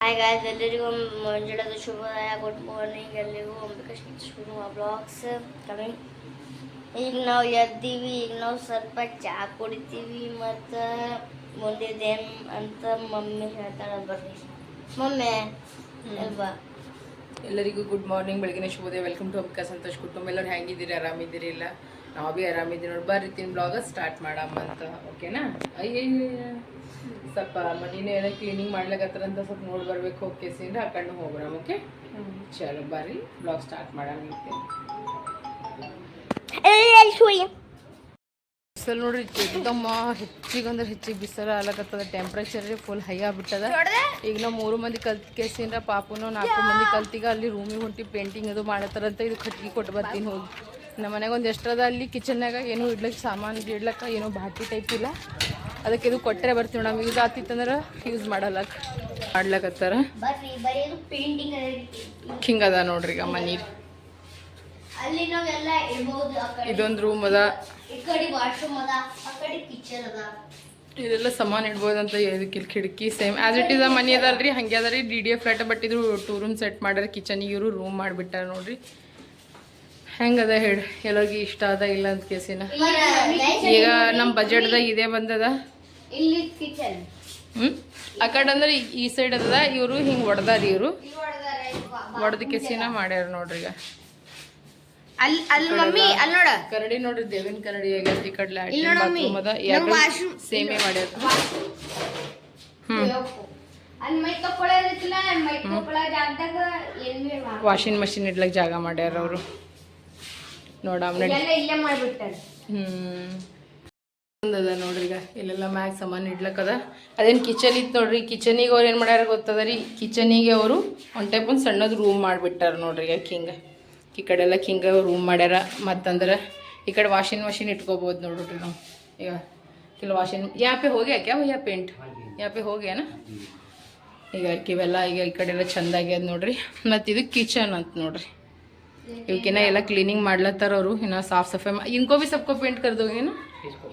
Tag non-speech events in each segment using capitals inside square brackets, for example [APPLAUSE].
Hi guys ಎಲ್ಲರಿಗೂ ಮುಂಜಾನೆ ಶುಭೋದಯ ಗುಡ್ ಮಾರ್ನಿಂಗ್ ಎಲ್ಲರಿಗೂ ಅಂಬಿಕೃಷ್ಣ ಶುರು ಬ್ಲಾಗ್ಸ್ ಕಮಿಂಗ್ ಈಗ ನಾವು ಎದ್ದೀವಿ ಈಗ ನಾವು ಸ್ವಲ್ಪ ಚಹಾ ಕುಡಿತೀವಿ ಮತ್ತು ಮುಂದಿದೇನು ಅಂತ ಮಮ್ಮಿ ಹೇಳ್ತಾಳೆ ಬರ್ರಿ. ಮಮ್ಮಿ ಅಲ್ವಾ ಎಲ್ಲರಿಗೂ ಗುಡ್ ಮಾರ್ನಿಂಗ್ ಬೆಳಗಿನ ಶುಭೋದಯ ವೆಲ್ಕಮ್ ಟು ಅಂಬಿಕಾ ಸಂತೋಷ್ ಕುಟುಂಬ. ಎಲ್ಲರೂ ಹೆಂಗಿದ್ದೀರಿ? ಆರಾಮಿದ್ದೀರಿ? ಇಲ್ಲ? ನಾವು ಭೀ ಆರಾಮಿದ್ದೀವಿ ನೋಡಿ ಬರ್ರಿ ತಿನ್ ಬ್ಲಾಗ ಸ್ಟಾರ್ಟ್ ಮಾಡಮ್ಮ ಅಂತ ಓಕೆನಾ ಅಯ್ಯ ಸ್ವಲ್ಪ ಮನೇನ ಏನೋ ಕ್ಲೀನಿಂಗ್ ಮಾಡ್ಲಾಕತ್ತಾರಂತ ಸ್ವಲ್ಪ ನೋಡಿ ಬರ್ಬೇಕು ಹೋಗಿ ಕೇಸಿಂದ ಹಾಕೊಂಡು ಹೋಗೋಣ ಓಕೆ ಚಲೋ ಬರ್ರಿ ಬ್ಲಾಗ್ ಸ್ಟಾರ್ಟ್ ಮಾಡೋಣ ಬಿಸಿಲು ನೋಡ್ರಿ ಎಕ್ದಮ್ಮ ಹೆಚ್ಚಿಗೆ ಅಂದ್ರೆ ಹೆಚ್ಚಿಗೆ ಬಿಸಿಲು ಆಗ್ಲಕತ್ತದ. ಟೆಂಪ್ರೇಚರ್ ಫುಲ್ ಹೈ ಆಗ್ಬಿಟ್ಟದ. ಈಗ ನಾವು ಮೂರು ಮಂದಿ ಕಲ್ತ್ ಕೇಸಿನ ಪಾಪುನು ನಾಲ್ಕು ಮಂದಿ ಕಲ್ತಿಗ ಅಲ್ಲಿ ರೂಮಿಗೆ ಹೊಂಟಿ ಪೇಂಟಿಂಗ್ ಅದು ಮಾಡತ್ತಾರಂತ ಇದು ಕಟ್ಗೆ ಕೊಟ್ಟು ಬರ್ತೀನಿ ಹೋಗಿ. ನಮ್ಮ ಮನೆಗೆ ಒಂದು ಎಷ್ಟರದ ಅಲ್ಲಿ ಕಿಚನ್ನಾಗ ಏನೂ ಇಡ್ಲಕ್ಕೆ ಸಾಮಾನು ಇಡ್ಲಕ್ಕ ಏನೋ ಬಾಟಿ ಟೈಪ್ ಇಲ್ಲ. ಅದಕ್ಕೆ ಇದು ಕೊಟ್ಟರೆ ಬರ್ತೀವಿ ನಮ್ಗೆ ಯೂಸ್ ಆತಿತ್ತಂದ್ರೆ ಯೂಸ್ ಮಾಡಲ್ಲ ಮಾಡ್ಲಕತ್ತಾರ. ಹಿಂಗೆ ಅದ ನೋಡ್ರಿ ಈಗ ಮನಿ. ಆ ಇದೊಂದು ರೂಮ್ ಅದ. ಆ ಇದೆಲ್ಲ ಸಾಮಾನು ಇಡ್ಬೋದಂತ ಇಲ್ಲಿ ಕಿಟಕಿ ಸೇಮ್ ಆಸ್ ಇಟ್ ಇಸ್ ಮನಿ ಅದಲ್ರಿ, ಹಂಗೆ ಅದ ರೀ D D F flat but ಇದ್ರು ಟೂ ರೂಮ್ ಸೆಟ್ ಮಾಡ್ಯಾರ ಕಿಚನಿಗೆ ಇವರು ರೂಮ್ ಮಾಡಿಬಿಟ್ಟಾರ ನೋಡ್ರಿ. ಹೆಂಗದ ಹೇಳಿ, ಎಲ್ಲರಿಗೂ ಇಷ್ಟ ಅದ ಇಲ್ಲ ಅಂತ ಕೇಸಿನ. ಈಗ ನಮ್ಮ ಬಜೆಟ್ದಾಗ ಇದೇ ಬಂದದ. ಇಲ್ಲಿ ಕಿಚನ್ ಆ ಕಡೆ ಅಂದ್ರೆ ಈ- ಸೈಡ್ ಅದ ಇವರು ಹಿಂಗೆ ಹೊಡೆದಾರ ಇವರು. ಹೊಡೆದ ಕೆಸಿನ ಮಾಡ್ಯಾರ ನೋಡ್ರಿ ಈಗ. ಅಲ್ಲಿ ಅಲ್ಲಿ ಮಮ್ಮಿ ಅಲ್ಲಿ ನೋಡ. ಕರಡಿ ನೋಡ್ರಿ ದೇವಿನ ಕರಡಿ ಆಗೈತಿ ಈ ಕಡೆ. ಬಾತ್ರೂಮ್ ಅದ ಎರಡು ಸೇಮೇ ಮಾಡ್ಯಾರ. ವಾಷಿಂಗ್ ಮಷಿನ್ ಇಡ್ಲಕ್ ಜಾಗ ಮಾಡ್ಯಾರ ಅವರು. ನೋಡ ಹ್ಮ್. ಅದ ನೋಡ್ರಿ ಈಗ. ಇಲ್ಲೆಲ್ಲ ಮ್ಯಾಗ್ ಸಾಮಾನು ಇಡ್ಲಕ್ಕದ ಅದೇನು ಕಿಚನ್ ಇತ್ತು ನೋಡ್ರಿ ಕಿಚನಿಗೆ ಅವ್ರು ಏನು ಮಾಡ್ಯಾರ ಗೊತ್ತದರಿ ಕಿಚನಿಗೆ ಅವರು ಒಂದು ಟೈಪ್ ಒಂದು ಸಣ್ಣದ ರೂಮ್ ಮಾಡಿಬಿಟ್ಟಾರ ನೋಡ್ರಿ ಈಗ ಹಿಂಗೆ ಈ ಕಡೆ ಎಲ್ಲ ಕಿಂಗ್ ರೂಮ್ ಮಾಡ್ಯಾರ. ಮತ್ತಂದ್ರೆ ಈ ಕಡೆ ವಾಷಿಂಗ್ ಮಷಿನ್ ಇಟ್ಕೋಬೋದು ನೋಡ್ರಿ ನಾವು. ಈಗ ಇಲ್ಲ ವಾಷಿಂಗ್ ಯಾಪೆ ಹೋಗಿ ಹಾಕ್ಯಾವ ಯಾ ಪೇಂಟ್ ಯಾಪೆ ಹೋಗ್ಯಾನ? ಈಗ ಇವೆಲ್ಲ ಈಗ ಈ ಕಡೆ ಎಲ್ಲ ಚೆಂದಾಗ್ಯದ ನೋಡ್ರಿ. ಮತ್ತು ಇದು ಕಿಚನ್ ಅಂತ ನೋಡ್ರಿ. ಇವಕ್ಕಿನ್ನ ಎಲ್ಲ ಕ್ಲೀನಿಂಗ್ ಮಾಡ್ಲತ್ತಾರ ಅವರು. ಇನ್ನೂ ಸಾಫ್ ಸಫಾಯಿ ಇನ್ಕೋ ಬಿ ಸಬ್ಕೋ ಪೇಂಟ್ ಕರ್ದೋಗೇನು?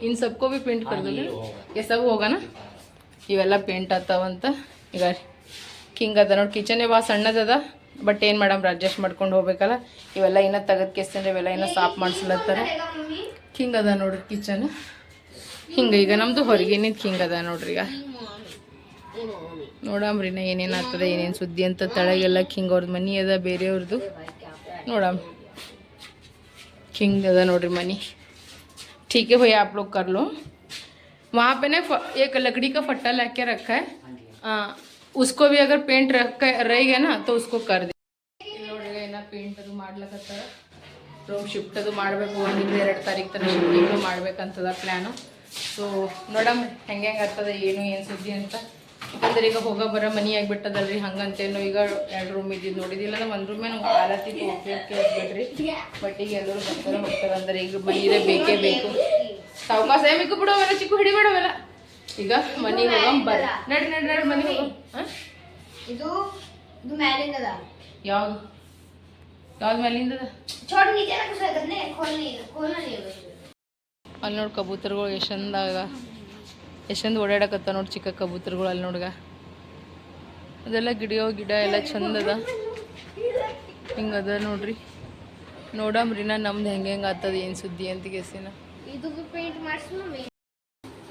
इन सबको भी पेंट कर दोगे ना? ये सब होगा ना ಇವೆಲ್ಲ ಪೇಂಟ್ ಆತಾವಂತ ಈಗ ಕಿಂಗ್ ಅದ ನೋಡಿ ಕಿಚನ್ ಭಾಳ ಸಣ್ಣದದ ಬಟ್ ಏನು ಮಾಡಮ್ ಅಡ್ಜಸ್ಟ್ ಮಾಡ್ಕೊಂಡು ಹೋಗ್ಬೇಕಲ್ಲ ಇವೆಲ್ಲ ಇನ್ನೂ ತೆಗೆದು ಕೆಸ್ತಂದ್ರೆ ಇವೆಲ್ಲ ಇನ್ನೂ ಸಾಫ್ ಮಾಡಿಸ್ಲತ್ತಾರ ಕಿಂಗ್ ಅದ ನೋಡ್ರಿ ಕಿಚನ್ ಹಿಂಗೆ ಈಗ ನಮ್ಮದು ಹೊರಗಿನಿಂದ ಕಿಂಗ್ ಅದ ನೋಡ್ರಿ ಈಗ ನೋಡಮ್ರಿ ನಾ ಏನೇನು ಆಗ್ತದೆ ಏನೇನು ಸುದ್ದಿ ಅಂತ ತಳಗೆಲ್ಲ ಕಿಂಗ್ ಅವ್ರದ್ದು ಮನಿ ಅದ ಬೇರೆಯವ್ರದ್ದು ನೋಡಮ್ किंग दादा नोड्री मनी ठीक है भैया आप लोग कर लो वहाँ पे ना फ- एक लकड़ी का फट्टा लेके रखा है आ, उसको भी अगर पेंट रख रहेगा ना तो उसको कर दे ನೋಡ್ರಿ ಏನ ಪೇಂಟ್ ಅದು ಮಾಡ್ಲಕತ್ತಾರ ರೂಮ್ ಶಿಫ್ಟ್ ಅದು ಮಾಡಬೇಕು ಒಂದಿಂದ ಎರಡು ತಾರೀಕು ತನಕ ಶಿಫ್ಟಿಂಗ್ ಮಾಡ್ಬೇಕಂತದ ಪ್ಲ್ಯಾನು ಸೊ ನೋಡಮ್ ಹೆಂಗೆ ಹೆಂಗೆ ಆಗ್ತದೆ ಏನು ಏನು ಸುದ್ದಿ ಅಂತ ಯಾಕಂದ್ರೆ ಈಗ ಹೋಗ ಬರ ಮನಿ ಆಗ್ಬಿಟ್ಟದಲ್ರಿ ಹಂಗಂತೇನು ಈಗ ಎರಡು ರೂಮ್ ಇದ್ದಿದ್ದು ನೋಡಿದಿಲ್ಲ ಅಂದ್ರೆ ಒಂದು ರೂಮೇ ನಮ್ಗೆ ಕಾಲತ್ತಿಗೆ ಓಕೆ ಬಟ್ ಈಗ ಎಲ್ಲರೂ ಬರ್ತಾರೆ ಹೋಗ್ತಾರೆ ಅಂದ್ರೆ ಈಗ ಮನೀರೇ ಬೇಕೇ ಬೇಕು. ಸಾವಕಾಶ ಬೇಕು ಬಿಡೋವೆಲ್ಲ ಚಿಕ್ಕ ಹಿಡಿಬಿಡೋವೆಲ್ಲ ಈಗ ಮನಿ ಹೋಗಂ ಬರ ನಡಿ ನಡಿ ನಡಿ ಮನಿ ಹೋಗಂ. ಇದು ಇದು ಮ್ಯಾಲಿಂದ ಅದ ಯಾವ್ದು ಯಾವ್ದು ಮ್ಯಾಲಿಂದ ಅದ ಚೋಡ್ ನೀಚೆ ಖುಷಿ ಆಗತ್ತೆ ಅಲ್ಲಿ ನೋಡ್ ಕಬೂತರ್ಗಳು ಎಷ್ಟು ಚಂದ ಎಷ್ಟೊಂದು ಓಡಾಡಕತ್ತ ನೋಡಿ ಚಿಕ್ಕ ಕಬೂತರ್ಗಳು ಅಲ್ಲಿ ನೋಡ್ಗ. ಅದೆಲ್ಲ ಗಿಡಿಯೋ ಗಿಡ ಎಲ್ಲ ಚಂದದ. ಹಿಂಗದ ನೋಡ್ರಿ. ನೋಡಮ್ರಿ ನಾ ನಮ್ದು ಹೆಂಗೆ ಹೆಂಗೆ ಆತದ ಏನು ಸುದ್ದಿ ಅಂತ ಗೆಸಿನ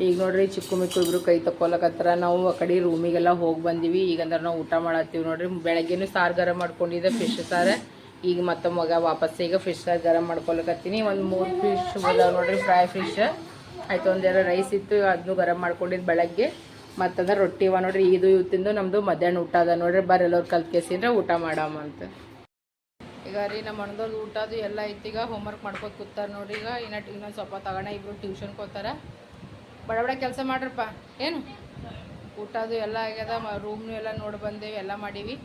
ಈಗ ನೋಡ್ರಿ ಚಿಕ್ಕ ಮಿಕ್ಕ ಇಬ್ರು ಕೈ ತಕೊಲಕತ್ತಾರ ನಾವು ಆ ಕಡೆ ರೂಮಿಗೆಲ್ಲ ಹೋಗಿ ಬಂದೀವಿ. ಈಗ ಅಂದ್ರೆ ನಾವು ಊಟ ಮಾಡತ್ತೀವಿ ನೋಡ್ರಿ. ಬೆಳಗ್ಗೆನೂ ಸಾರು ಗರಂ ಮಾಡ್ಕೊಂಡಿದ್ದೆ ಫಿಶ್ ಸಾರು. ಈಗ ಮತ್ತೆ ಮಗ ವಾಪಸ್ ಈಗ ಫಿಶ್ ಸಾರು ಗರಂ ಮಾಡ್ಕೊಳಕತ್ತೀನಿ ಒಂದು ಮೂರು ಫಿಶ್ ಅದಾವ ನೋಡ್ರಿ ಫ್ರೈ ಫಿಶ್ ಆಯ್ತು ಒಂದೆರಡು ರೈಸ್ ಇತ್ತು ಅದನ್ನು ಗರಂ ಮಾಡ್ಕೊಂಡಿದ್ದು ಬೆಳಗ್ಗೆ. ಮತ್ತಂದ್ರೆ ರೊಟ್ಟಿ ಇವ ನೋಡ್ರಿ ಇದು ಇವತ್ತಿಂದು ನಮ್ಮದು ಮಧ್ಯಾಹ್ನ ಊಟ ಅದ ನೋಡ್ರಿ ಬರೆಲ್ಲವ್ರು ಎಲ್ಲರೂ ಕಲ್ತ್ ಕೇಸಿಂದ್ರೆ ಊಟ ಮಾಡಮ್ಮ ಅಂತ. ಈಗ ರೀ ನಮ್ಮ ಅಣ್ಣದವ್ರದ್ದು ಊಟ ಅದು ಎಲ್ಲ ಐತಿ, ಈಗ ಹೋಮ್ವರ್ಕ್ ಮಾಡ್ಕೊತ ಕೂತಾರೆ ನೋಡ್ರಿ, ಈಗ ಇನ್ನ ಇನ್ನೊಂದು ಸ್ವಲ್ಪ ತಗೋಣ, ಇಬ್ರು ಟ್ಯೂಷನ್ ಹೋಗ್ತಾರ. ಬಡ ಬಡ ಕೆಲಸ ಮಾಡ್ರಪ್ಪ, ಏನು? ಊಟ ಅದು ಎಲ್ಲ ಆಗ್ಯದ ರೂಮ್ನು ಎಲ್ಲ ನೋಡಿ ಬಂದೇವಿ, ಎಲ್ಲ ಮಾಡೀವಿ.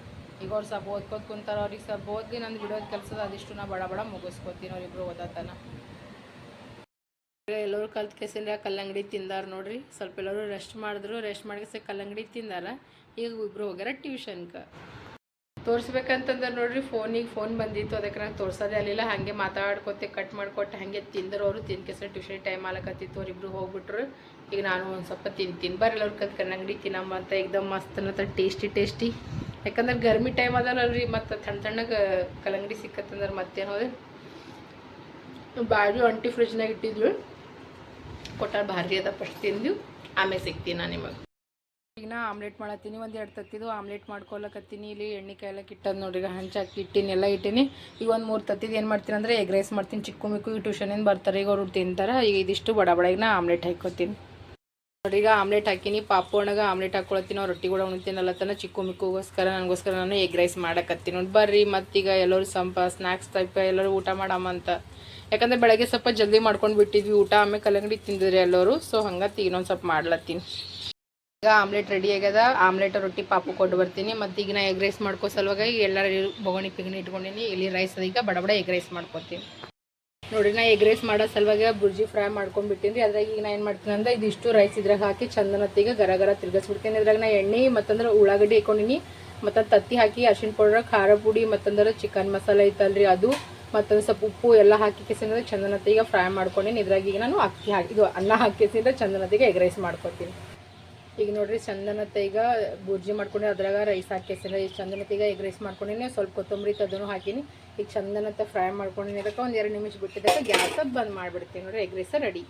ಈಗ ಅವ್ರು ಸ್ವಲ್ಪ ಓದ್ಕೋತ ಕುಂತಾರ, ಅವ್ರಿಗೆ ಸ್ವಲ್ಪ ಓದಿ ನಂದು ಬಿಡೋದು ಕೆಲಸದ ಅದಿಷ್ಟು ನಾ ಬಡ ಬಡ ಮುಗಿಸ್ಕೊತೀನಿ ಅವ್ರಿಬ್ರು ಓದತನ ಎಲ್ಲರೂ ಕಲ್ತ್ ಕೆಸಿಂದ ಕಲ್ಲಂಗಡಿ ತಿಂದಾರ ನೋಡ್ರಿ. ಸ್ವಲ್ಪ ಎಲ್ಲರೂ ರೆಸ್ಟ್ ಮಾಡಿದ್ರು ರೆಸ್ಟ್ ಮಾಡಿ ಕಲ್ಲಂಗಡಿ ತಿಂದಾರ. ಈಗ ಇಬ್ರು ಹೋಗ್ಯಾರ ಟ್ಯೂಷನ್ಗೆ ತೋರಿಸ್ಬೇಕಂತಂದ್ರೆ ನೋಡ್ರಿ ಫೋನಿಗೆ ಫೋನ್ ಬಂದಿತ್ತು, ಅದಕ್ಕೆ ನಂಗೆ ತೋರ್ಸೋದೇ ಅಲ್ಲಿಲ್ಲ ಹಾಗೆ ಮಾತಾಡ್ಕೊತೆ ಕಟ್ ಮಾಡ್ಕೊಟ್ಟು ಹಾಗೆ ತಿಂದರು ಅವರು. ತಿನ್ಕೆಸ ಟ್ಯೂಷನ್ ಟೈಮ್ ಆಲಕತ್ತಿತ್ತು ಅವ್ರಿಬ್ರು ಹೋಗ್ಬಿಟ್ರು. ಈಗ ನಾನು ಒಂದು ಸ್ವಲ್ಪ ತಿಂತೀನಿ ಬರ್ರಿ ಎಲ್ಲರೂ ಕತ್ ಕಲ್ಲಂಗಡಿ ತಿನ್ನಮ್ಮ ಅಂತ. ಏಕ್ದಮ್ ಮಸ್ತ್ ಅನ್ನತ್ತ ಟೇಸ್ಟಿ ಟೇಸ್ಟಿ ಯಾಕಂದ್ರೆ ಗರ್ಮಿ ಟೈಮ್ ಅದಲ್ಲರಿ ಮತ್ತು ತಣ್ಣ ತಣ್ಣಗೆ ಕಲ್ಲಂಗಡಿ ಸಿಕ್ಕತ್ತಂದ್ರೆ ಮತ್ತೇನು ಹೋದ್ರೆ ಬಾಜು ಅಂಟಿ ಫ್ರಿಜ್ನಾಗ ಇಟ್ಟಿದ್ವಿ ಕೊಟ್ಟಾರ ಭಾರಿ ಅದ ಫಸ್ಟ್ ತಿಂದು ಆಮೇಲೆ ಸಿಗ್ತೀನಿ ನಾನು ನಿಮಗೆ. ಈಗ ನಾ ಆಮ್ಲೆಟ್ ಮಾಡತ್ತೀನಿ, ಒಂದು ಎರಡು ತತ್ತಿದು ಆಮ್ಲೆಟ್ ಮಾಡ್ಕೊಳಕತ್ತೀನಿ ಇಲ್ಲಿ ಎಣ್ಣೆ ಕಾಯ್ಲಕ್ಕೆ ಇಟ್ಟದ್ ನೋಡ್ರಿ ಹಂಚಾಕಿ ಇಟ್ಟಿನಿ, ಎಲ್ಲ ಇಟ್ಟೀನಿ. ಈಗ ಒಂದು ಮೂರು ತತ್ತಿದು ಏನು ಮಾಡ್ತೀನಿ ಅಂದರೆ, ಎಗ್ ರೈಸ್ ಮಾಡ್ತೀನಿ. ಚಿಕ್ಕ ಮಿಕ್ಕು, ಈ ಟ್ಯೂಷನಿಂದ ಬರ್ತಾರೆ, ಈಗ ಅವ್ರು ತಿಂತಾರೆ. ಈಗ ಇದಿಷ್ಟು ಬಡ ಆಮ್ಲೆಟ್ ಹಾಕೋತೀನಿ ನೋಡ್ರಿ ಈಗ ಆಮ್ಲೆಟ್ ಹಾಕಿನಿ ಪಾಪು ಒಣಗ ಆಮ್ಲೆಟ್ ಹಾಕೊಳತ್ತೀನಿ ರೊಟ್ಟಿ ಕೂಡ ಉಣ್ತೀನಲ್ಲ ತನ ಚಿಕ್ಕ ಮಿಕ್ಕುಗೋಸ್ಕರ ನನಗೋಸ್ಕರ ನಾನು ಎಗ್ ರೈಸ್ ಮಾಡಕತ್ತೀನಿ. ನೋಡಿ ಬರ್ರಿ, ಮತ್ತೀಗ ಎಲ್ಲರೂ ಸಂಪ ಸ್ನ್ಯಾಕ್ಸ್ ಟೈಪ್ ಎಲ್ಲರೂ ಊಟ ಮಾಡಮ್ಮ ಅಂತ. ಯಾಕಂದ್ರೆ ಬೆಳಗ್ಗೆ ಸ್ವಲ್ಪ ಜಲ್ದಿ ಮಾಡ್ಕೊಂಡು ಬಿಟ್ಟಿದ್ವಿ ಊಟ ಆಮೇಲೆ ಕಲ್ಲಂಗಡಿ ತಿಂದಿದ್ರಿ ಎಲ್ಲರೂ, ಸೊ ಹಂಗತಿ ಇನ್ನೊಂದು ಸ್ವಲ್ಪ ಮಾಡ್ಲತ್ತೀನಿ. ಈಗ ಆಮ್ಲೆಟ್ ರೆಡಿ ಆಗ್ಯದ, ಆಮ್ಲೆಟ್ ರೊಟ್ಟಿ ಪಾಪು ಕೊಟ್ಟು ಬರ್ತೀನಿ. ಮತ್ತು ಈಗ ನಾ ಎಗ್ ರೈಸ್ ಮಾಡ್ಕೋ ಸಲುವಾಗಿ ಎಲ್ಲರೂ ಬೊಗಣಿ ಪಿಗಣಿ ಇಟ್ಕೊಂಡಿನಿ, ಇಲ್ಲಿ ರೈಸ್ ಈಗ ಬಡಬಡ ಬಡ ಎಗ್ ರೈಸ್ ಮಾಡ್ಕೊತೀನಿ. ನೋಡ್ರಿ ನಾ ಎಗ್ ರೈಸ್ ಮಾಡೋ ಸಲುವಾಗಿ ಬುರ್ಜಿ ಫ್ರೈ ಮಾಡ್ಕೊಂಡ್ಬಿಟ್ಟಿನಿ ರೀ. ಅದ್ರಾಗ ಈಗ ನಾ ಏನು ಮಾಡ್ತೀನಿ ಅಂದ್ರೆ ಇದಿಷ್ಟು ರೈಸ್ ಇದ್ರಾಗ ಹಾಕಿ ಚಂದನತ್ತಿಗೆ ಗರ ಗರ ತಿರ್ಗಿಸ್ಬಿಡ್ತೀನಿ. ಇದ್ರಾಗ ನಾ ಎಣ್ಣೆ ಮತ್ತಂದ್ರೆ ಉಳ್ಳಾಗಡ್ಡಿ ಹಾಕೊಂಡಿನಿ ಮತ್ತು ತತ್ತಿ ಹಾಕಿ, ಅರ್ಶಿಣ ಪೌಡರ್ ಖಾರ ಪುಡಿ, ಮತ್ತಂದ್ರೆ ಚಿಕನ್ ಮಸಾಲೆ ಐತಲ್ರಿ ಅದು. ಮತ್ತೊಂದು ಸ್ವಲ್ಪ ಉಪ್ಪು ಎಲ್ಲ ಹಾಕಿ ಕೆಸಿಂದ್ರೆ ಚಂದನತ್ತಿಗೆ ಫ್ರೈ ಮಾಡ್ಕೊಂಡಿನಿ. ಇದ್ರಾಗ ಈಗ ನಾನು ಅಕ್ಕಿ ಹಾಕಿ, ಇದು ಅನ್ನ ಹಾಕಿಸಿದ್ರೆ ಚಂದನತ್ತಿಗೆ ಎಗ್ ರೈಸ್ ಮಾಡ್ಕೊತೀನಿ. ಈಗ ನೋಡ್ರಿ ಚಂದನತ್ತ ಈಗ ಬುರ್ಜಿ ಮಾಡ್ಕೊಂಡು ಅದ್ರಾಗ ರೈಸ್ ಹಾಕಿಸಿದ್ರೆ ಈಗ ಚಂದನತ್ತ ಈಗ ಎಗ್ ರೈಸ್ ಮಾಡ್ಕೊಂಡಿನಿ. ಸ್ವಲ್ಪ ಕೊತ್ತಂಬರಿ ತದನು ಹಾಕಿನಿ. ಈಗ ಚಂದನತ್ತ ಫ್ರೈ ಮಾಡ್ಕೊಂಡಿನಿ. ಅದಕ್ಕೆ ಒಂದು ಎರಡು ನಿಮಿಷ ಬಿಟ್ಟಿದ್ದಾಗ ಗ್ಯಾಸ್ ಬಂದ್ ಮಾಡಿಬಿಡ್ತೀನಿ ನೋಡ್ರಿ. ಎಗ್ ರೈಸ ರೆಡಿ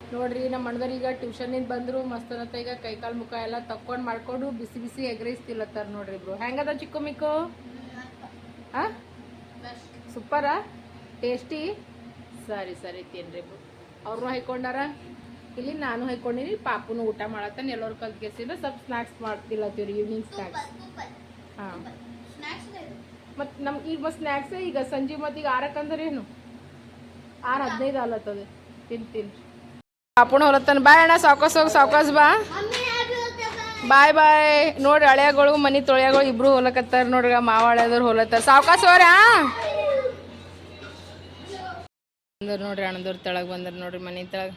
ನೋಡ್ರಿ ನಮ್ಮ ಅಣ್ಣದವ್ರು ಈಗ ಟ್ಯೂಷನಿಂದ ಬಂದರು. ಮಸ್ತನತ್ತ ಈಗ ಕೈಕಾಲು ಮುಖ ಎಲ್ಲ ತಕ್ಕೊಂಡು ಮಾಡ್ಕೊಂಡು ಬಿಸಿ ಬಿಸಿ ಎಗ್ ರೈಸ್ ತಿಲ್ಲತ್ತಾರ ನೋಡ್ರಿ ಇಬ್ರು ಹೆಂಗದ ಚಿಕ್ಕು ಮಿಕ್ಕು? ಸೂಪರ ಸೂಪರಾ? ಟೇಸ್ಟಿ? ಸರಿ ಸರಿ ತಿನ್ರಿ ಇಬ್ರು ಅವ್ರನ್ನೂ ಹಾಕೊಂಡಾರ ಇಲ್ಲಿ ನಾನು ಹಾಕೊಂಡಿನಿ ಪಾಪುನು ಊಟ ಮಾಡತ್ತಾನ. ಎಲ್ಲರೂ ಕಲ್ತ್ಗೆಸಿದ್ರೆ ಸ್ವಲ್ಪ ಸ್ನ್ಯಾಕ್ಸ್ ಮಾಡ್ತಿಲ್ಲತ್ತೀವ್ರಿ ಈವ್ನಿಂಗ್ ಸ್ನ್ಯಾಕ್ಸ್ ಹಾಂ. ಮತ್ತು ನಮ್ಗೆ ಈಗ ಮತ್ತೆ ಸ್ನ್ಯಾಕ್ಸೇ ಈಗ ಸಂಜೆ ಮತ್ತೆ ಈಗ ಆರಕ್ಕಂದ್ರೆ ಏನು ಆರು ಹದಿನೈದು ಆಲತ್ತದ. ತಿನ್ ತಿನ್. ಪಾಪುಣ ಹೊಲತ್ತಾನ. ಬಾಯ್ ಅಣ್ಣ, ಸಾವ್ಕಾಸ್ ಹೋಗಿ, ಸಾವ್ಕಾಸ್ ಬಾ. ಬಾಯ್ ಬಾಯ್. ನೋಡ್ರಿ ಹಳೆಗಳು ಮನೆ ತೊಳೆಯಗಳು ಇಬ್ರು ಹೊಲಕತ್ತಾರ ನೋಡ್ರಿ ಮಾವ ಹಳೆದವ್ರು ಹೊಲತ್ತಾರ. ಸಾವ್ಕಾಸ್ ಹೋಗ್ರಿ ಬಂದರ್ ನೋಡ್ರಿ, ಅಣ್ಣದವ್ರ ತೆಳಗ್ ಬಂದ್ರ ನೋಡ್ರಿ, ಮನೆ ತೆಳಗ್.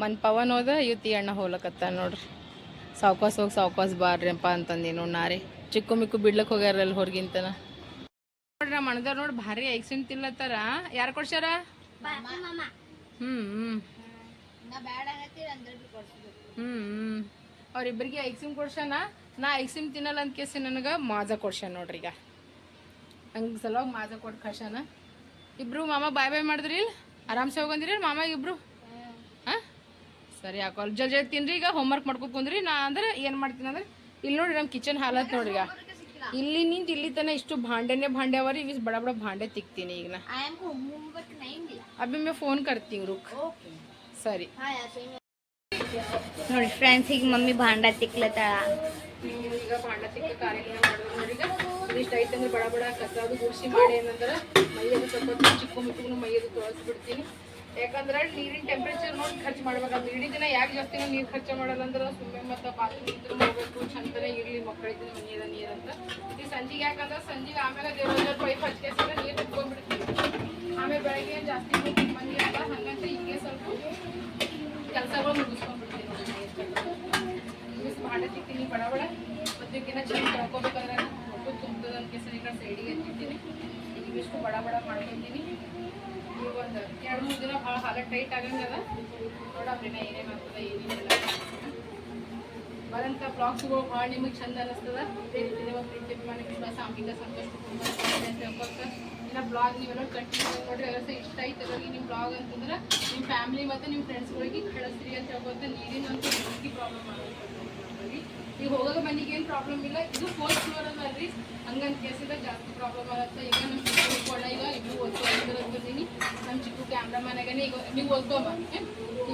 ಮನ್ ಪವನ್ ಹೋದ, ಇವತ್ತಿ ಅಣ್ಣ ಹೋಲಕತ್ತ ನೋಡ್ರಿ. ಸಾವ್ಕಾಸ್ ಹೋಗಿ, ಸಾವ್ಕಾಸ್ ಬಾರ್ರಿಪ್ಪ ಅಂತಂದಿ ನೋಡಿ ನಾರಿ. ಚಿಕ್ಕು ಮಿಕ್ಕು ಬಿಡ್ಲಕ್ಕೆ ಹೋಗ್ಯಾರಲ್ಲ ಹೊರಗಿಂತನ. ನೋಡ್ರಿ ನಮ್ಮ ಅಣ್ಣದವ್ರು ನೋಡಿ ಭಾರಿ ಐಕ್ಸಿನ್ ತಿನ್ಲತ್ತಾರ ಯಾರು ಕೊಡ್ಸ್ಯಾರ? ಹ್ಮ್ ಹ್ಮ್. ಅವ್ರಿಬ್ಬರಿಗೆ ಐಕ್ಸಿಮ್ ಕೊಡ್ಸ್ಯಾನ? ನಾ ಐಕ್ಸಿಮ್ ತಿನ್ನಲ್ಲ ಅಂತ ಕೇಸಿ ನನಗೆ ಮಾಜಾ ಕೊಡ್ಸ್ಯಾನ ನೋಡ್ರಿ ಈಗ. ಹಂಗೆ ಸಲುವಾಗಿ ಮಾಜಾ ಕೊಟ್ಟು ಕಳ್ಸ್ಯಾನ. ಇಬ್ರು ಮಾಮ ಬಾಯ್ ಬಾಯ್ ಮಾಡಿದ್ರಿ ಆರಾಮ್ಸೆ ಹೋಗಂದಿರಿ ಮಾಮ ಇಬ್ರು? ಹಾಂ? ಸರಿ ಹಾಕೋಲ್ ಜಲ್ ಜಲ್ ತಿನ್ರಿ ಈಗ. ಹೋಮ್ವರ್ಕ್ ಮಾಡ್ಕೊತ ಕುಂದ್ರಿ. ನಾ ಅಂದ್ರೆ ಏನು ಮಾಡ್ತೀನಿ ಅಂದ್ರೆ ಇಲ್ಲಿ ನೋಡ್ರಿ ನಮ್ಮ ಕಿಚನ್ ಹಾಲತ್ ನೋಡ್ರಿ ಈಗ. ಇಲ್ಲಿ ನಿಂತು ಇಲ್ಲಿ ತನ ಇಷ್ಟು ಭಾಂಡೆನೆ ಭಾಂಡೆ ಅವ ರೀ ಇವಿಸ್ ಬಡ ಬಡ ಭಾಂಡೆ ತಿಕ್ತೀನಿ ಈಗ ನಾ. ಅಭಿ ಮೇ ಫೋನ್ ಕರ್ತೀನಿ ರುಕ್ ಸರಿ. ನೋಡಿ ಫ್ರೆಂಡ್ಸ್ ಈಗ ಮಮ್ಮಿ ಭಾಂಡ ತಿಕ್ಲತ್ತಾಳ ಈಗ ಭಾಂಡ ತಿಕ್ಕ ಕಾರ್ಯಕ್ರಮ ಮಾಡೋದು ನೋಡಿ ಈಗ. ಇದಿಷ್ಟು ಐತಂದ್ರೆ ಬಡ ಬಡ ಕಸ ಅದು ಗುಡಿಸಿ ಮಾಡಿ ಏನಂದ್ರೆ ಮೈಯದು ಸ್ವಲ್ಪ ಹೊತ್ತು ಚಿಕ್ಕ ಮುಟ್ಟಿಗೂ ಮೈಯದು ತೊಳಸಿ ಬಿಡ್ತೀನಿ. ಯಾಕಂದ್ರೆ ನೀರಿನ ಟೆಂಪ್ರೇಚರ್ ನೋಡಿ ಖರ್ಚು ಮಾಡ್ಬೇಕಂತ. ಇಡೀ ದಿನ ಯಾಕೆ ಜಾಸ್ತಿ ನೀರು ಖರ್ಚು ಮಾಡಲ್ಲ ಅಂದ್ರೆ ಸುಮ್ಮನೆ ಮತ್ತು ಬಾತ್ರೂಮ್ ಇದ್ರೆ ಹೋಗ್ಬೇಕು, ಚಂದನೆ ಇರಲಿ ಮಕ್ಕಳಿದ್ರೆ ನೀರ ನೀರಂತ. ಈ ಸಂಜೆಗೆ ಯಾಕಂದ್ರೆ ಸಂಜೆಗೆ ಆಮೇಲೆ ದೇವರ ಪೈಪ್ ಹಚ್ಕೇಸಿದ್ರೆ ನೀರು ಇಟ್ಕೊಂಡ್ಬಿಡ್ತೀವಿ ಆಮೇಲೆ ಬೆಳಗ್ಗೆ ಏನ್ ಜಾಸ್ತಿ ಹೋಗ್ತೀವಿ ಮನೆ ಅಲ್ಲ ಹಂಗಂತ ಹಿಂಗೆ ಸ್ವಲ್ಪ ಕೆಲಸಗಳು ಮುಗಿಸ್ಕೊಂಡ್ಬಿಡ್ತೀನಿ ಯೂಸ್ ಮಾಡತ್ತಿರ್ತೀನಿ ಬಡ ಬಡ ಮತ್ತಕ್ಕಿಂತ ಚಂದ ತೊಳ್ಕೊಬೇಕಾದ್ರೆ ಒಟ್ಟು ತುಂಬ್ತದ ಅಂತ ಕೆಸರು ಈ ಕಡೆ ಸೈಡಿಗೆ ಎತ್ತಿರ್ತೀನಿ ಈಗ ಇವಿಷ್ಟು ಬಡ ಬಡ ಮಾಡ್ಕೊತೀನಿ ಈಗ ಒಂದು ಎರಡು ಮೂರು ದಿನ ಭಾಳ ಹಾಲ ಟೈಟ್ ಆಗಂಗದ ನೋಡಮ್ರಿ ನಾ ಏನೇನು ಆಗ್ತದ ಏನೇನಿಲ್ಲ ಬರಂತ ಭಾಳ ನಿಮಗೆ ಚಂದ ಅನಿಸ್ತದ? ಇದೇ ಅಂಬಿಕಾ ಸಂತೋಷ ಅಂತ ಹೇಳ್ಕೊಳ್ತಾ ಬ್ಲಾಗ್ ನೀವೆಲ್ಲ ಕಂಟಿನ್ಯೂ ನೋಡ್ರಿ ಅದ್ರ ಇಷ್ಟ ಆಯ್ತು ಅದ್ರಾಗ ನಿಮ್ಮ ಬ್ಲಾಗ್ ಅಂತಂದ್ರೆ ನಿಮ್ಮ ಫ್ಯಾಮಿಲಿ ಮತ್ತು ನಿಮ್ಮ ಫ್ರೆಂಡ್ಸ್ಗಳಿಗೆ ಕಳಿಸ್ರಿ ಅಂತ ಹೇಳ್ಕೊತ ನೀರಿನ ಜಾಸ್ತಿ ಪ್ರಾಬ್ಲಮ್ ಆಗುತ್ತೆ. ಈಗ ಹೋಗೋ ಮನೆಗೆ ಏನು ಪ್ರಾಬ್ಲಮ್ ಇಲ್ಲ, ಇದು ಫೋರ್ತ್ ಫ್ಲೋರ್ ಅಲ್ಲರಿ ಹಂಗಂತ ಕೇಸಿದ್ರೆ ಜಾಸ್ತಿ ಪ್ರಾಬ್ಲಮ್ ಆಗುತ್ತೆ. ಈಗ ನಮ್ಮ ಚಿಕ್ಕ ಈಗ ಇಬ್ಬರು ಓದ್ಕೊಂಡು ಬಂದೀನಿ. ನಮ್ಮ ಚಿಕ್ಕ ಕ್ಯಾಮ್ರಾ ಆಗನೇ ಈಗ ನೀವು ಓದ್ಕೊಬ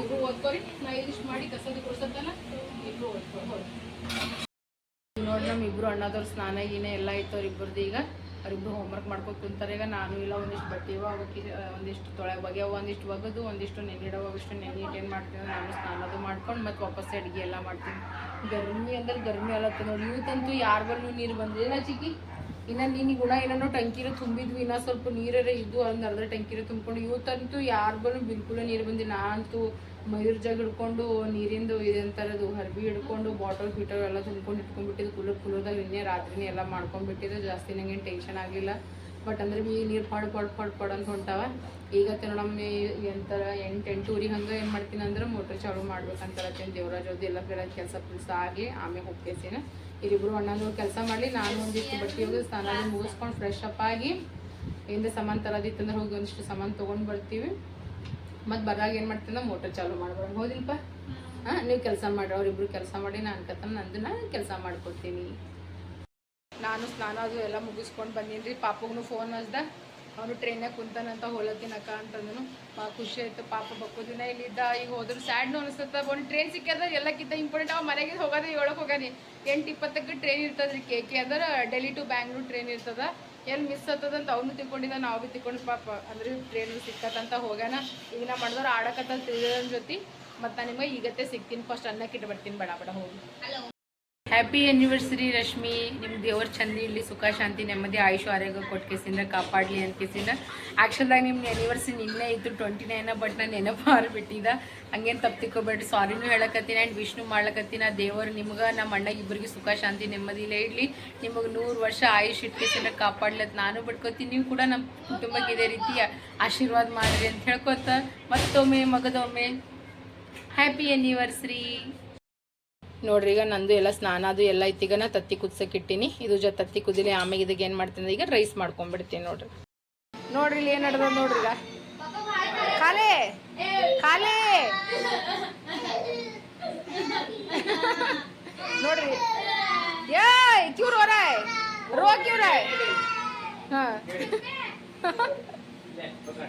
ಇಬ್ಬರು ಓದ್ಕೊರಿ. ನಾ ಇದಿಷ್ಟು ಮಾಡಿ ಕಸದ ಕೊಡ್ಸತ್ತಲ್ಲ ಇಬ್ಬರು ಓದ್ಕೊಂಡು ನಮ್ಮ ಇಬ್ಬರು ಅಣ್ಣದವ್ರು ಸ್ನಾನ, ಗೀನ ಎಲ್ಲ ಇತ್ತು ಅವ್ರಿಬ್ಬರದ್ದು ಈಗ ಅವ್ರಿಬ್ರು ಹೋಮ್ವರ್ಕ್ ಮಾಡ್ಕೊಂಡು ಕುಂತಾರೆ. ಈಗ ನಾನು ಇಲ್ಲ, ಒಂದಿಷ್ಟು ಬಟ್ಟೆ ಅವಕ್ಕೆ ಒಂದಿಷ್ಟು ತೊಳೆ ಬಗೆಯವ ಒಂದಿಷ್ಟು ಒಗದು, ಒಂದಿಷ್ಟು ನೆನ್ನಿಡವ ಅವಿಷ್ಟು ನೆನೆ ಏನು ಮಾಡ್ತೀನಿ ನಾನು ಸ್ನಾನದು ಮಾಡ್ಕೊಂಡು ಮತ್ತು ವಾಪಸ್ ಅಡುಗೆ ಎಲ್ಲ ಮಾಡ್ತೀನಿ. ಗರ್ಮಿ ಅಂದ್ರೆ ಗರ್ಮಿ ಅಲ್ಲತ್ತ ನೋಡಿ. ಇವತ್ತಂತೂ ಯಾರ ಬಲ್ಲೂ ನೀರು ಬಂದಿಲ್ಲ. ಚಿಕ್ಕಿ? ಇನ್ನು ನೀನು ಗುಣ ಏನೋ ಟಂಕಿರ ತುಂಬಿದ್ವಿ. ಇನ್ನೂ ಸ್ವಲ್ಪ ನೀರೇ ಇದ್ದು ಅಂದ್ರೆ ಅರ್ಧ ಟಂಕಿರ ತುಂಬ್ಕೊಂಡು ಇವತ್ತಂತೂ ಯಾರ ಬಲ್ಲೂ ಬಿಲ್ಕುಲ್ ನೀರು ಬಂದಿಲ್ಲ. ನಾನಂತೂ ಮಯೂರ್ ಜಗ್ ಹಿಡ್ಕೊಂಡು ನೀರಿಂದು ಇದಂತಾರದು ಹರ್ಬಿ ಹಿಡ್ಕೊಂಡು ಬಾಟಲ್ ಫೀಟರ್ ಎಲ್ಲ ತುಂಬ್ಕೊಂಡು ಇಟ್ಕೊಂಡ್ಬಿಟ್ಟಿದ್ದು ಕುಲರ್ ಕುಲರ್ದಾಗ ಇನ್ನೇ ರಾತ್ರಿನೇ ಎಲ್ಲ ಮಾಡ್ಕೊಂಡ್ಬಿಟ್ಟಿದ್ದು, ಜಾಸ್ತಿ ನಂಗೇನು ಟೆನ್ಷನ್ ಆಗಲಿಲ್ಲ. ಬಟ್ ಅಂದ್ರೆ ಈ ನೀರು ಪಾಡು ಪಾಡು ಪಾಡು ಪಾಡು ಅಂತ ಹೊಂಟಾವ. ಈಗ ನೋಡಮ್ಮ ಎಂತರ ಎಂಟು ಎಂಟೂರಿಗೆ ಹಂಗೆ ಏನು ಮಾಡ್ತೀನಿ ಅಂದ್ರೆ ಮೋಟ್ರ್ ಚಾಲು ಮಾಡ್ಬೇಕಂತಾರತ್ತೀನಿ ದೇವರಾಜ್ ಎಲ್ಲ ಬೇರೆ ಕೆಲಸ ಕೆಲಸ ಆಗಲಿ, ಆಮೇಲೆ ಹೋಗ್ತೇನೆ ಇರಿಬ್ರು ಅಣ್ಣನವ್ರು ಕೆಲಸ ಮಾಡಲಿ, ನಾನು ಒಂದಿಷ್ಟು ಬಟ್ಟೆ ಹೋಗಿ ಸ್ನಾನ ಮುಗಿಸ್ಕೊಂಡು ಫ್ರೆಶ್ ಅಪ್ ಆಗಿ, ಹಿಂದೆ ಸಾಮಾನು ತರೋದಿತ್ತಂದ್ರೆ ಹೋಗಿ ಒಂದಿಷ್ಟು ಸಾಮಾನು ತೊಗೊಂಡು ಬರ್ತೀವಿ. ಮತ್ತು ಬರಾಗ ಏನು ಮಾಡ್ತೀನಿ ಮೋಟರ್ ಚಾಲು ಮಾಡ್ಬಾರ ಹೌದಿಲ್ಪ? ಹಾಂ, ನೀವು ಕೆಲಸ ಮಾಡಿ ಅವ್ರಿಬ್ರು ಕೆಲಸ ಮಾಡಿ, ನಾನು ಕತ್ತ ನಂದು ಕೆಲಸ ಮಾಡ್ಕೊತೀನಿ. ನಾನು ಸ್ನಾನ ಅದು ಎಲ್ಲ ಮುಗಿಸ್ಕೊಂಡು ಬಂದೀನಿ ರೀ ಪಾಪಗೂ ಫೋನ್ ಹಚ್ದ. ಅವನು ಟ್ರೈನಾಗ ಕುಂತಾನಂತ ಹೋಲತ್ತಿನಕ್ಕ ಅಂತಂದನು. ಭಾಳ ಖುಷಿ ಆಯ್ತು, ಪಾಪ ಬಕ್ಕೋದಿನ ಇಲ್ಲಿದ್ದ. ಈಗ ಹೋದ್ರು ಸ್ಯಾಡ್ನು ಅನಿಸ್ತದ ಒಂದು ಟ್ರೈನ್ ಸಿಕ್ಕದ ಎಲ್ಲಕ್ಕಿಂತ ಇಂಪಾರ್ಟೆಂಟ್ ಅವ ಮನೆಗೆ ಹೋಗೋದು ಏಳಕ್ಕೆ ಹೋಗಾನಿ. ಎಂಟು ಇಪ್ಪತ್ತಕ್ಕೆ ಟ್ರೈನ್ ಇರ್ತದ್ರಿ ಕೆ ಕೆ ಅಂದ್ರೆ ಡೆಲ್ಲಿ ಟು ಬ್ಯಾಂಗ್ಳೂರ್ ಟ್ರೈನ್ ಇರ್ತದ. ಎಲ್ಲಿ ಮಿಸ್ ಆಗ್ತದಂತ ಅವನು ತಿಳ್ಕೊಂಡಿದ್ದ ನಾವು ಭೀ ತಿಳ್ಕೊಂಡು ಪಾಪ ಅಂದ್ರೆ ಟ್ರೇನ್ ಸಿಕ್ಕತ್ತಂತ ಹೋಗ್ಯಾನ. ಈಗ ನಾ ಮಾಡಿದವ್ರು ಆಡಕತ್ತ ತಿಳಿದ ಜೊತೆ, ಮತ್ತು ನಿಮಗೆ ಈಗತ್ತೆ ಸಿಗ್ತೀನಿ ಫಸ್ಟ್ ಅನ್ನಕ್ಕೆ ಇಟ್ಟು ಬರ್ತೀನಿ ಬಡ ಬಡ, ಹೋಗಿ. ಹ್ಯಾಪಿ ಆ್ಯನಿವರ್ಸರಿ ರಶ್ಮಿ ನಿಮ್ಮ ದೇವ್ರ ಚಂದ, ಇಲ್ಲಿ ಸುಖ, ಶಾಂತಿ, ನೆಮ್ಮದಿ, ಆಯುಷ್, ಆರೋಗ್ಯ ಕೊಟ್ಟು ಕೇಸಿಂದ, ಕಾಪಾಡಲಿ ಅಂತ ಕೇಸಿಂದ. ಆ್ಯಕ್ಚುಲಾಗಿ ನಿಮ್ಮ ಆ್ಯನಿವರ್ಸರಿ ನಿನ್ನೆ ಇತ್ತು ಟ್ವೆಂಟಿ ನೈನ ಬಟ್ ನಾನು ನೆನಪು ಮಾರಿಬಿಟ್ಟಿದ್ದ. ಹಂಗೇನು ತಪ್ಪು ಸಾರಿನೂ ಹೇಳಕತ್ತೀನಿ ಆ್ಯಂಡ್ ವಿಷ್ಣು ಮಾಡ್ಲಕತ್ತೀನಿ. ದೇವರು ನಿಮ್ಗೆ ನಮ್ಮ ಅಣ್ಣ ಇಬ್ಬರಿಗೆ ಸುಖ, ಶಾಂತಿ, ನೆಮ್ಮದಿ ಇಲ್ಲ ಇರಲಿ. ನಿಮಗೆ ನೂರು ವರ್ಷ ಆಯುಷ್ ಇಟ್ಕೇಸಿಂದ ಕಾಪಾಡ್ಲತ್ತ ನಾನು ಬಿಟ್ಕೋತೀನಿ. ನೀವು ಕೂಡ ನಮ್ಮ ಕುಟುಂಬಕ್ಕೆ ಇದೇ ರೀತಿ ಆಶೀರ್ವಾದ ಮಾಡಿರಿ ಅಂತ ಹೇಳ್ಕೊತ ಮತ್ತೊಮ್ಮೆ, ಮಗದೊಮ್ಮೆ. ಹ್ಯಾಪಿ ಆ್ಯನಿವರ್ಸರಿ ನೋಡ್ರಿ ಈಗ ನಂದು ಎಲ್ಲ ಸ್ನಾನ ಅದು ಎಲ್ಲ ಐತಿಗ ನಾ ತತ್ತಿ ಕುದ್ಸಕ್ಕೆ ಇಟ್ಟಿನಿ ಇದು ಜೊ ತತ್ತಿ ಕುದಿಲಿ ಆಮೇಲೆ ಇದಕ್ಕೆ ಏನು ಮಾಡ್ತೀನಿ ಈಗ ರೈಸ್ ಮಾಡ್ಕೊಂಡ್ಬಿಡ್ತೀನಿ ನೋಡ್ರಿ ನೋಡ್ರಿ ಇಲ್ಲಿ ಏನು ನಡ್ದ ನೋಡ್ರಿ ಈಗ ಖಾಲಿ ಖಾಲಿ ನೋಡ್ರಿ ಏಯ್ क्यों रो रहा है रो क्यों रहा है हाँ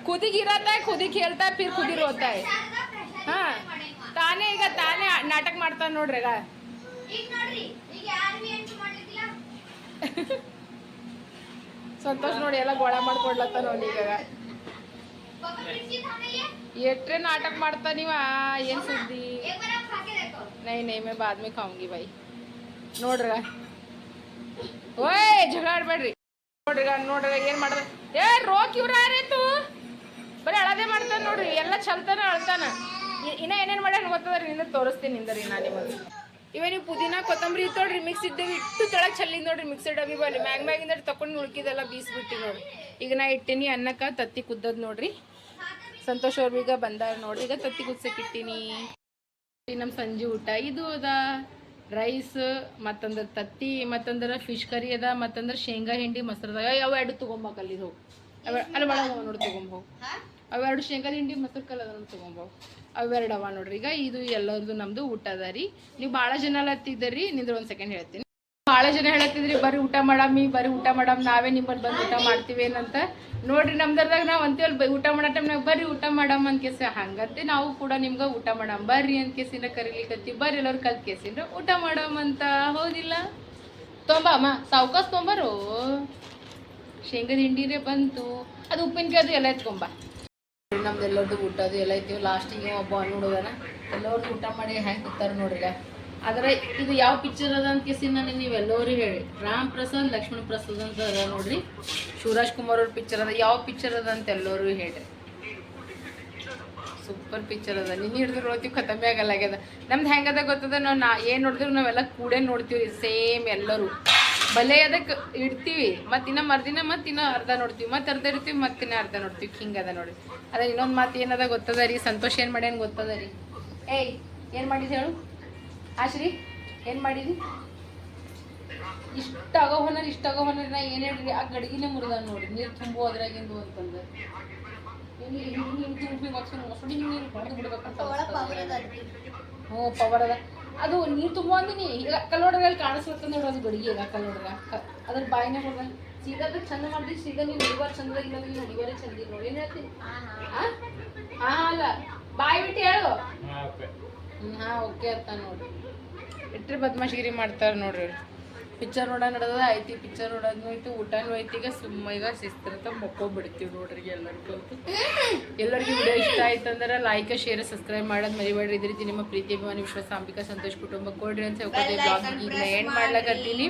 खुद ही गिराता है खुद ही खेलता है फिर खुद ही रोता है ಹಾ ತಾನೇ ಈಗ ತಾನೇ ನಾಟಕ ಮಾಡ್ತಾನೆ ನೋಡ್ರಿ ಈಗ. [LAUGHS] ಸಂತೋಷ್ ನೋಡಿ ಎಲ್ಲ ಗೋಳ ಮಾಡ್ಕೊಡ್ಲತ್ತ ಈಗ. ಎಟ್ರೆ ನಾಟಕ ಮಾಡ್ತಾ ನೀವ? ಏನ್ ಸುದ್ದಿ? ನೈ ನೈ ಮೇ ಬಾದ್ ಮೇ ಬಾಯಿ. ನೋಡ್ರ ಓಯ್ ಜಗಳ ಆಡ್ಬೇಡ್ರಿ. ನೋಡ್ರಿ ನೋಡ್ರಿ ಏನ್ ಮಾಡ್ದ ಏ ರೋಕ್ ಇವ್ರ ಯಾರೇತು ಬರೀ ಅಳದೆ ಮಾಡ್ತಾನ ನೋಡ್ರಿ ಎಲ್ಲ ಚಲ್ತಾನ ಅಳ್ತಾನ. ಇನ್ನ ಏನೇನ್ ಮಾಡ್ಯಾನ ಗೊತ್ತದ್ರಿ ನಿನ್ನ ತೋರಿಸ್ತೀನಿ ನಿಂದ್ರಿ ನಾ ನಿಮಗೆ ಇವೇ ನೀವು ಪುದೀನ, ಕೊತ್ತಂಬರಿ ಇತ್ತೋಡ್ರಿ ಮಿಕ್ಸ್ ಇದ್ದೇವೆ ಇಟ್ಟು ತೊಳಗೆ ಚಲ್ಲಿದ್ ನೋಡ್ರಿ ಮಿಕ್ಸರ್ ಡಬ್ಬಿ ಬಲ್ಲಿ ಮ್ಯಾಗ ಮ್ಯಾಗಿಂದ ತಕೊಂಡು ಉಳ್ಕಿದೆಲ್ಲ ಬೀಸ್ಬಿಟ್ಟಿ ನೋಡ್ರಿ. ಈಗ ನಾ ಇಟ್ಟಿನಿ ಅನ್ನಕ್ಕ ತತ್ತಿ ಕುದ್ದದ್ ನೋಡ್ರಿ. ಸಂತೋಷ ಅವ್ರ ಈಗ ಬಂದಾರ ನೋಡ್ರಿ. ಈಗ ತತ್ತಿ ಕುದ್ಸಕ್ ಇಟ್ಟಿನಿ. ನಮ್ಮ ಸಂಜೆ ಊಟ ಇದು ಅದ. ರೈಸ್ ಮತ್ತಂದ್ರ ತತ್ತಿ, ಮತ್ತಂದ್ರ ಫಿಶ್ ಕರಿ ಅದ, ಮತ್ತಂದ್ರ ಶೇಂಗಾ ಹಿಂಡಿ, ಮೊಸರದಾಗ. ಯಾವ ಎರಡು ತೊಗೊಂಬಕ್ ಅಲ್ಲಿ ಹೋಗಿ. ಅಲ್ಲಿ, ಒಳಗೆ ನೋಡಿ ತೊಗೊಂಬೋವು ಅವೆರಡು ಶೇಂಗಾ ಹಿಂಡಿ ಮೊಸರು ಕಲ್ಲದನ್ನು ತೊಗೊಂಬೋ ಅವೆರಡವ ನೋಡ್ರಿ. ಈಗ ಇದು ಎಲ್ಲರದು ನಮ್ದು ಊಟ ಅದ ರೀ. ನೀವು ಭಾಳ ಜನ ಅಲ್ಲತ್ತಿದ್ದೀರಿ ನಿಂದ್ರ ಒಂದು ಸೆಕೆಂಡ್ ಹೇಳ್ತೀನಿ. ಭಾಳ ಜನ ಹೇಳತ್ತಿದ್ರಿ ಬರೀ ಊಟ ಮಾಡಮ್ಮಿ ಬರೀ ಊಟ ಮಾಡಮ್, ನಾವೇ ನಿಮ್ಮಲ್ಲಿ ಬಂದು ಊಟ ಮಾಡ್ತೀವಿ ಏನಂತ. ನೋಡ್ರಿ ನಮ್ದರ್ದಾಗ ನಾವು ಅಂತೀವಲ್ಲ ಊಟ ಮಾಡೋ ಟೈಮ್ನಾಗ ಬರ್ರಿ ಊಟ ಮಾಡಮ್ ಅಂತ ಕೇಸ ಹಂಗಂತೆ ನಾವು ಕೂಡ ನಿಮ್ಗೆ ಊಟ ಮಾಡಮ್. ಬರ್ರಿ ಅಂತ ಕೇಸಿನ ಕರೀಲಿಕತ್ತಿ ಬರ್ರಿ ಎಲ್ಲರೂ ಕಲ್ತ್ ಕೇಸಿಂದ ಊಟ ಮಾಡಮ್ ಅಂತ. ಹೌದಿಲ್ಲ? ತೊಂಬ ಅಮ್ಮ, ಸಾವ್ಕಾಸ್ ತೊಂಬರು? ಶೇಂಗದ ಹಿಂಡಿರೇ ಬಂತು. ಅದು ಉಪ್ಪಿನಕಾಯಿ ಅದು ಎಲ್ಲ ಎತ್ಕೊಂಬ. ನಮ್ದು ಎಲ್ಲರದ್ದು ಊಟ, ಅದು ಎಲ್ಲ ಇದ್ದೀವಿ. ಲಾಸ್ಟಿಗೆ ಒಬ್ಬ ನೋಡೋದನ. ಎಲ್ಲರದ್ದು ಊಟ ಮಾಡಿ ಹೆಂಗೆ ಕೂತಾರ ನೋಡ್ರಿ ಆದರೆ ಇದು ಯಾವ ಪಿಕ್ಚರ್ ಅದ ಅಂತ ಕೇಸಿ ನಾನು ನೀವೆಲ್ಲರೂ ಹೇಳಿ. ರಾಮ್ ಪ್ರಸಾದ್, ಲಕ್ಷ್ಮಣ ಪ್ರಸಾದ್ ಅಂತ ಅದ ನೋಡ್ರಿ. ಶಿವರಾಜ್ ಕುಮಾರ್ ಅವ್ರ ಪಿಕ್ಚರ್ ಅದ. ಯಾವ ಪಿಕ್ಚರ್ ಅದ ಅಂತ ಎಲ್ಲರೂ ಹೇಳ್ರಿ ಸೂಪರ್ ಪಿಕ್ಚರ್ ಅದ. ನಿನ್ನ ಹಿಡಿದ್ರು ನೋಡ್ತೀವಿ, ಖತಮೆ ಆಗಲ್ಲ ಆಗ್ಯದ. ನಮ್ದು ಹೆಂಗದ ಗೊತ್ತದ? ನಾವು ನಾ ಏನು ನೋಡಿದ್ರು ನಾವೆಲ್ಲ ಕೂಡೇ ನೋಡ್ತೀವಿ. ಸೇಮ್ ಎಲ್ಲರೂ. ಬಲೆ ಅದಕ್ಕೆ ಇಡ್ತೀವಿ ಮತ್ತೆ ಇನ್ನ ಮರ್ದಿನ ಮತ್ತೆ ಇನ್ನ ಅರ್ಧ ನೋಡ್ತೀವಿ ಮತ್ತೆ ಅರ್ಧ ಇಡ್ತೀವಿ ಮತ್ತೆ ಇನ್ನ ಅರ್ಧ ನೋಡ್ತೀವಿ ಹಿಂಗದ ನೋಡಿ ಅದ ಇನ್ನೊಂದು ಮಾತು ಏನದ ಗೊತ್ತದ ರೀ ಸಂತೋಷ್ ಏನು ಮಾಡ್ಯಾನ ಗೊತ್ತದ ರೀ ಏಯ್ ಏನು ಮಾಡಿದ್ ಹೇಳು ಆಶ್ರೀ ಏನು ಮಾಡಿದಿ ಇಷ್ಟಾಗೋ ಇಷ್ಟ ಆಗೋ ಹೊನ್ನರ್ ನಾ ಏನು ಹೇಳ್ರಿ ಆ ಗಡಿಗಿನೇ ಮುರಿದ ನೋಡಿ ನೀರು ತುಂಬು ಅದ್ರಾಗಿಂದು ಅಂತಂದ್ರೆ ಹಿಂಗೆ ಹಿಂಗೆ ಹಿಂಗೆ ಹಿಂಗೆ ಹಿಂಗೆ ಹಿಂಗೆ ಪವರ್ ಅದ ಅದು ನೀರು ತುಂಬ ಅಂದಿನಿ. ಈಗ ಕಲ್ಲೋಡ್ರಲ್ಲಿ ಕಾಣಿಸ್ಬೇಕು ನೋಡ್ರಿ ಅದು ಗಡಿಗೆ ಈಗ ಕಲ್ಲೋಡ್ರ. ಅದ್ರ ಬಾಯಿನ ಹೊಡೆದ ಸೀದಾ ಚಂದ ಮಾಡಿದ್ರಿ ಸೀದಾ ನೀವು ನಡಿವಾರ ಚಂದ ಇಲ್ಲ ನೀವು ನಡಿವಾರ ಚಂದ ಇಲ್ಲ ನೋಡಿ. ಏನು ಹೇಳ್ತೀನಿ ಹಾ ಅಲ್ಲ ಬಾಯಿ ಬಿಟ್ಟು ಹೇಳು. ಹ್ಮ್, ಹಾ ಓಕೆ ಅಂತ ನೋಡ್ರಿ ಇಟ್ರಿ ಬದ್ಮಾಶಿಗಿರಿ ಮಾಡ್ತಾರೆ ನೋಡ್ರಿ ಪಿಕ್ಚರ್ ನೋಡ ನಡೆದ ಐತಿ ಪಿಕ್ಚರ್ ನೋಡೋದು ಐತಿ ಊಟನೂ ಐತಿ ಈಗ ಸುಮ್ಮ ಈಗ ಶಿಸ್ತಿರತ್ತ ಮಕ್ಕೋಗ್ಬಿಡ್ತೀವಿ ನೋಡ್ರಿ ಎಲ್ಲರಿಗೂ ಅಂತೂ ಎಲ್ಲರಿಗೂ ವಿಡಿಯೋ ಇಷ್ಟ ಆಯ್ತು ಅಂದ್ರೆ ಲೈಕ್ ಶೇರ್ ಸಬ್ಸ್ಕ್ರೈಬ್ ಮಾಡೋದು ಮರಿಬೇಡ್ರಿ. ಇದ್ರಿ ರೀತಿ ನಿಮ್ಮ ಪ್ರೀತಿ ಅಭಿಮಾನಿ ವಿಶ್ವಾಸ ಅಂಬಿಕಾ ಸಂತೋಷ್ ಕುಟುಂಬ ಕೊಡ್ರಿ ಅಂತ ಹೇಳ್ಕೊತೀವಿ. ಬ್ಲಾಗ್ ಈಗ ಏನು ಮಾಡ್ಲಾಕತ್ತೀನಿ.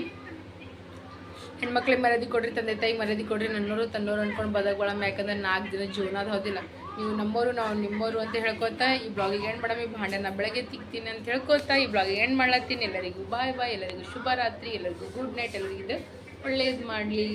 ಹೆಣ್ಮಕ್ಳಿಗೆ ಮರ್ಯಾದೆ ಕೊಡ್ರಿ ತಂದೆ ತಾಯಿಗೆ ಮರ್ಯಾದಿ ಕೊಡ್ರಿ. ನನ್ನೋರು ತನ್ನೋರು ಅನ್ಕೊಂಡು ಬದಕಗೊಳಮ್ಮ ಯಾಕಂದ್ರೆ ನಾಲ್ಕು ದಿನ ಜೀವನ ಅದು ಹೋದಿಲ್ಲ. ನೀವು ನಮ್ಮೋರು, ನಾವು ನಿಮ್ಮೋರು ಅಂತ ಹೇಳ್ಕೊತಾ, ಈ ಬ್ಲಾಗಿಗೆ ಏನು ಮಾಡಮಿ ಭಾಂಡೆ ನಾ ಬೆಳಗ್ಗೆ ತಿಕ್ತೀನಿ ಅಂತ ಹೇಳ್ಕೊತಾ, ಈ ಬ್ಲಾಗಿಗೆ ಏನು ಮಾಡ್ಲತ್ತೀನಿ. ಎಲ್ಲರಿಗೂ ಬಾಯ್ ಬಾಯ್ ಎಲ್ಲರಿಗೂ ಶುಭರಾತ್ರಿ, ಎಲ್ಲರಿಗೂ ಗುಡ್ ನೈಟ್ ಎಲ್ಲರಿಗೂ ಒಳ್ಳೇದು ಮಾಡಲಿ.